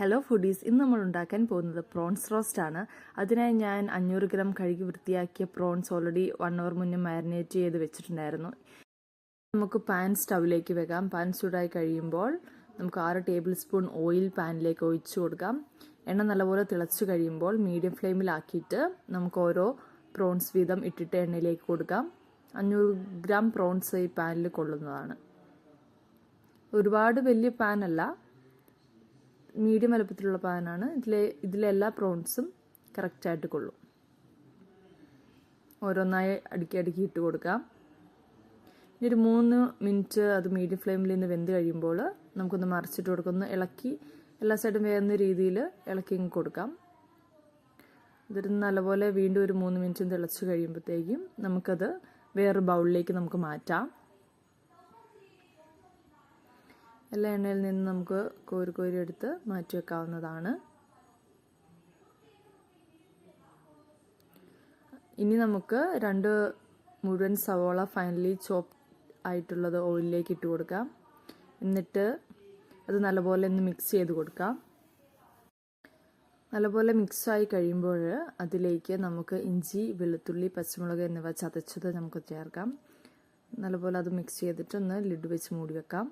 Hello foodies ഇന്ന് നമ്മൾ ഉണ്ടാക്കാൻ പോകുന്നത് പ്രോൺസ് റോസ്റ്റ് ആണ്. അതിനായി ഞാൻ അഞ്ഞൂറ് ഗ്രാം കഴുകി വൃത്തിയാക്കിയ പ്രോൺസ് ഓൾറെഡി വൺ അവർ മുന്നേ മാരിനേറ്റ് ചെയ്ത് വെച്ചിട്ടുണ്ടായിരുന്നു. നമുക്ക് പാൻ സ്റ്റൗവിലേക്ക് വെക്കാം. പാൻ ചൂടായി കഴിയുമ്പോൾ നമുക്ക് ആറ് ടേബിൾ സ്പൂൺ ഓയിൽ പാനിലേക്ക് ഒഴിച്ചു കൊടുക്കാം. എണ്ണ നല്ലപോലെ തിളച്ചു കഴിയുമ്പോൾ മീഡിയം ഫ്ലെയിമിലാക്കിയിട്ട് നമുക്ക് ഓരോ പ്രോൺസ് വീതം ഇട്ടിട്ട് എണ്ണയിലേക്ക് കൊടുക്കാം. അഞ്ഞൂറ് ഗ്രാം പ്രോൺസ് ഈ പാനിൽ കൊള്ളുന്നതാണ്. ഒരുപാട് വലിയ പാനല്ല മീഡിയം വലുപ്പത്തിലുള്ള പാനാണ്. ഇതിലെ ഇതിലെല്ലാ പ്രോൺസും കറക്റ്റായിട്ട് കൊള്ളും. ഓരോന്നായി അടുക്കി അടുക്കി ഇട്ട് കൊടുക്കാം. ഇനി ഒരു മൂന്ന് മിനിറ്റ് അത് മീഡിയം ഫ്ലെയിമിൽ നിന്ന് വെന്ത് കഴിയുമ്പോൾ നമുക്കൊന്ന് മറിച്ചിട്ട് കൊടുക്കൊന്ന്. ഇളക്കി എല്ലാ സൈഡും വേകുന്ന രീതിയിൽ ഇളക്കി കൊടുക്കാം. ഇതൊരു നല്ലപോലെ വീണ്ടും ഒരു മൂന്ന് മിനിറ്റ് തിളച്ച് കഴിയുമ്പോഴത്തേക്കും നമുക്കത് വേറൊരു ബൗളിലേക്ക് നമുക്ക് മാറ്റാം. എല്ലാ എണ്ണയിൽ നിന്ന് നമുക്ക് കോരി കോരി എടുത്ത് മാറ്റി വെക്കാവുന്നതാണ്. ഇനി നമുക്ക് രണ്ട് മുഴുവൻ സവോള ഫൈനലി ചോപ്പ് ആയിട്ടുള്ളത് ഓയിലിലേക്ക് ഇട്ട് കൊടുക്കാം. എന്നിട്ട് അത് നല്ലപോലെ ഒന്ന് മിക്സ് ചെയ്ത് കൊടുക്കാം. നല്ലപോലെ മിക്സായി കഴിയുമ്പോൾ അതിലേക്ക് നമുക്ക് ഇഞ്ചി വെളുത്തുള്ളി പച്ചമുളക് എന്നിവ ചതച്ചത് നമുക്ക് ചേർക്കാം. നല്ലപോലെ അത് മിക്സ് ചെയ്തിട്ട് ഒന്ന് ലിഡ് വെച്ച് മൂടി വെക്കാം.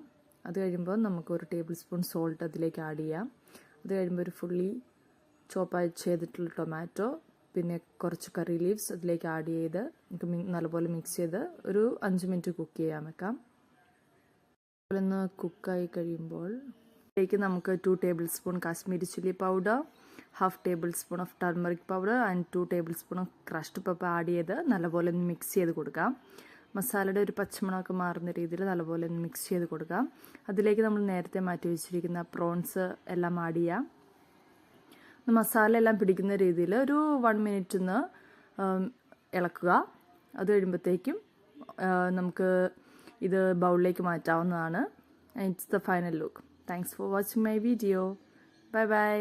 അത് കഴിയുമ്പോൾ നമുക്ക് ഒരു ടേബിൾ സ്പൂൺ സോൾട്ട് അതിലേക്ക് ആഡ് ചെയ്യാം. അത് കഴിയുമ്പോൾ ഒരു ഫുള്ളി ചോപ്പായി ചെയ്തിട്ടുള്ള ടൊമാറ്റോ പിന്നെ കുറച്ച് കറി ലീവ്സ് അതിലേക്ക് ആഡ് ചെയ്ത് നമുക്ക് നല്ലപോലെ മിക്സ് ചെയ്ത് ഒരു അഞ്ച് മിനിറ്റ് കുക്ക് ചെയ്യാൻ വെക്കാം. ഒന്ന് കുക്കായി കഴിയുമ്പോൾ ഇതിലേക്ക് നമുക്ക് two tablespoon Kashmiri chilli powder half tablespoon of turmeric powder and two tablespoon of crushed pepper add ചെയ്ത് നല്ലപോലെ ഒന്ന് മിക്സ് ചെയ്ത് കൊടുക്കാം. മസാലയുടെ ഒരു പച്ചമണമൊക്കെ മാറുന്ന രീതിയിൽ നല്ലപോലെ ഒന്ന് മിക്സ് ചെയ്ത് കൊടുക്കാം. അതിലേക്ക് നമ്മൾ നേരത്തെ മാറ്റി വെച്ചിരിക്കുന്ന പ്രോൺസ് എല്ലാം ആഡ് ചെയ്യാം. മസാല എല്ലാം പിടിക്കുന്ന രീതിയിൽ ഒരു വൺ മിനിറ്റ് ഒന്ന് ഇളക്കുക. അത് കഴിയുമ്പോഴത്തേക്കും നമുക്ക് ഇത് ബൗളിലേക്ക് മാറ്റാവുന്നതാണ്. It's the final look thanks for watching my video bye bye